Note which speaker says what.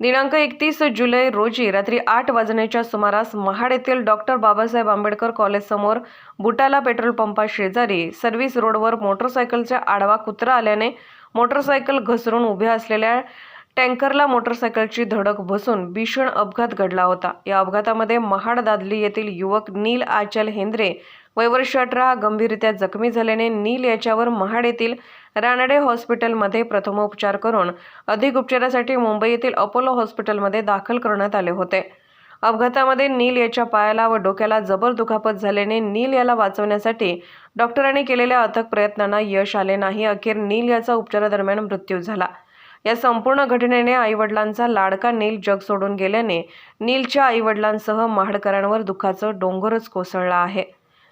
Speaker 1: दिनांक एकतीस जुलै रोजी रात्री आठ वाजण्याच्या सुमारास महाड येथील डॉक्टर बाबासाहेब आंबेडकर कॉलेजसमोर बुटाला पेट्रोल पंपा शेजारी सर्व्हिस रोडवर मोटरसायकलचा आडवा कुत्रा आल्याने मोटरसायकल घसरून उभ्या असलेल्या टँकरला मोटरसायकलची धडक बसून भीषण अपघात घडला होता. या अपघातामध्ये महाड दादली येथील युवक नील आचल हेंद्रे वयवर्ष अठरा गंभीररित्या जखमी झाल्याने नील याच्यावर महाड येथील रानडे हॉस्पिटलमध्ये प्रथमोपचार करून अधिक उपचारासाठी मुंबई येथील अपोलो हॉस्पिटलमध्ये दाखल करण्यात आले होते. अपघातामध्ये नील याच्या पायाला व डोक्याला जबर दुखापत झाल्याने नील याला वाचवण्यासाठी डॉक्टरांनी केलेल्या अथक प्रयत्नांना यश आले नाही. अखेर नील याचा उपचारादरम्यान मृत्यू झाला. या संपूर्ण घटनेने आईवडिलांचा लाडका नील जग सोडून गेल्याने नीलच्या आईवडिलांसह महाडकरांवर दुःखाचं डोंगरच कोसळला आहे.